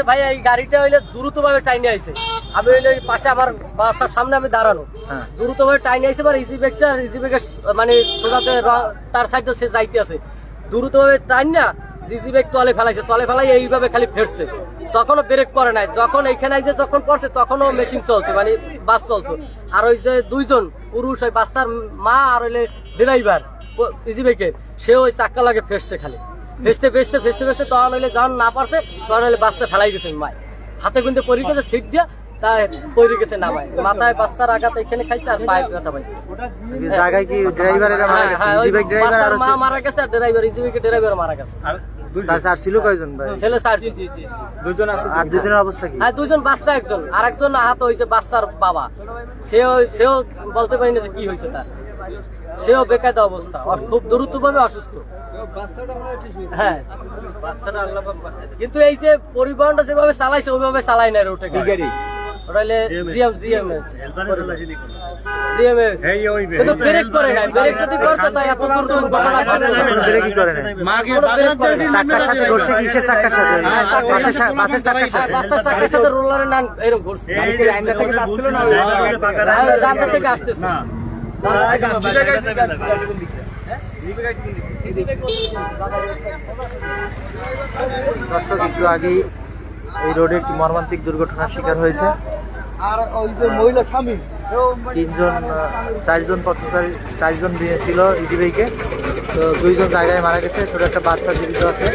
ফার্স্টে ভাই এই গাড়িটা হইলে দ্রুতভাবে টাইনে আইছে। আমি হইলে পাশে আমার বাসার সামনে আমি দাঁড়ানো। হ্যাঁ। দ্রুতভাবে টাইনে আইছে এবার ইজি ব্যাগটা ইজি ব্যাগের মানে সোজাতে তার সাইডে সে যাইতে আছে। দ্রুতভাবে টাইন না ইজি ব্যাগ তলে ফেলাইছে। তলে ফেলাই এইভাবে খালি ফেরছে। তখনও ব্রেক করে নাই। যখন এইখানে আইছে যখন পড়ছে তখনও মেশিন চলছে মানে বাস চলছে। আর ওই যে দুইজন পুরুষ ওই বাচ্চার মা আর হইলে ড্রাইভার ইজি ব্যাগের সে ওই চাক্কা লাগে ফেসছে খালি। ফেসতে ফেসতে ফেসতে ফেসতে তখন হইলে যখন না পারছে তখন হইলে বাচ্চা ফেলাই গেছে মায় হাতে কিন্তু পরি গেছে সিট দিয়া তা পরি গেছে না ভাই। মাথায় বাচ্চার আঘাত এখানে খাইছে আর পায়ে ব্যথা পাইছে। জায়গায় কি ড্রাইভারেরা মারা হ্যাঁ, গেছে? হ্যাঁ, ড্রাইভার আর মা মারা গেছে আর ড্রাইভার ড্রাইভার মারা গেছে। স্যার স্যার ছিল কয়জন ভাই? ছেলে চার দুজন আছে আর দুজনের অবস্থা কি? হ্যাঁ দুজন বাচ্চা একজন। আর একজন আহত হয়েছে বাচ্চার বাবা। সেও সেও বলতে পারি না যে কি হয়েছে তার। সেও বেকায়দা অবস্থা। খুব দ্রুতভাবে অসুস্থ। হ্যাঁ। কিন্তু এই যে পরিবহনটা যেভাবে চালাইছে ওইভাবে চালাই না রোটে গাড়ি। ওটা জিএম জিএমএস জিএমএস কিন্তু ব্রেক করে নাই। ব্রেক যদি করতো তাই এত দূর দুর্ঘটনা ঘটে না। ব্রেক কি করে নাই। কোনো ব্রেক করে নাই। চাক্কার সাথে ঘুরছে কিসের চাক্কার সাথে হ্যাঁ, বাসের হ্যাঁ, সাথে সাথে নান এরকম ঘুরছে। থেকে আসতেছে। একটু আগেই এই রোডে একটি মর্মান্তিক দুর্ঘটনার শিকার হয়েছে আর ওই যে মহিলা স্বামী তিনজন চারজন পথচারী চারজন ছিল ইজিবাইকে তো দুইজন জায়গায় মারা গেছে ছোট একটা বাচ্চা জীবিত আছে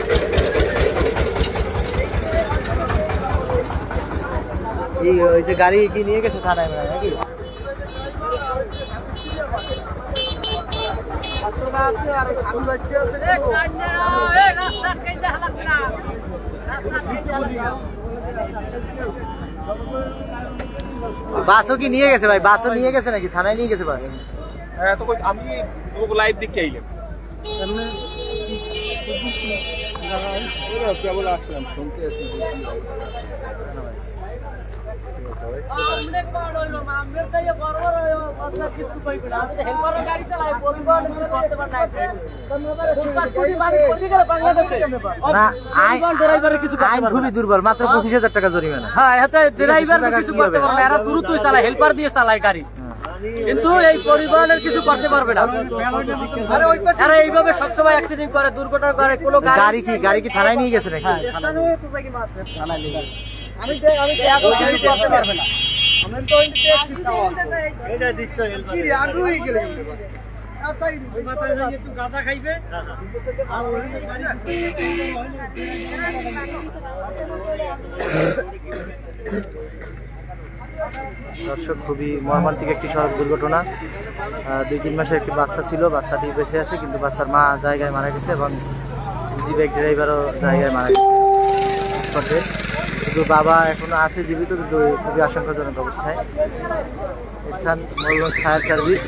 এই ওই যে গাড়ি কি নিয়ে গেছে থানায় মনে নাকি বাসও কি নিয়ে গেছে ভাই বাসও নিয়ে গেছে নাকি থানায় নিয়ে গেছে বাস হ্যাঁ তো কই- আমি লাইভ দেখে আইলাম কেবল আসলাম শুনতে আসি খুবই দুর্বল মাত্র পঁচিশ হাজার টাকা জরিমানা। হ্যাঁ এতে ড্রাইভার কিছু করতে পারবে এরা দ্রুতই চালায় হেল্পার দিয়ে চালায় গাড়ি। কিন্তু এই পরিবহনের কিছু করতে পারবে না। এইভাবে সবসময় অ্যাক্সিডেন্ট করে দুর্ঘটনা করে কোনো গাড়ি গাড়ি কি গাড়ি কি থানায় নিয়ে গেছে নাকি? হ্যাঁ, থানায় নিয়ে গেছে। আমি যে- আমি যে এখন কিছু করতে পারবে না। দর্শক খুবই মর্মান্তিক একটি সড়ক দুর্ঘটনা। দুই তিন মাসের একটি বাচ্চা ছিল বাচ্চাটি বেঁচে আছে কিন্তু বাচ্চার মা জায়গায় মারা গেছে এবং জি ড্রাইভারও জায়গায় মারা গেছে। কিন্তু বাবা এখনও আছে জীবিত কিন্তু খুবই আশঙ্কাজনক অবস্থায়। স্থান মোল্ল ফায়ার সার্ভিস।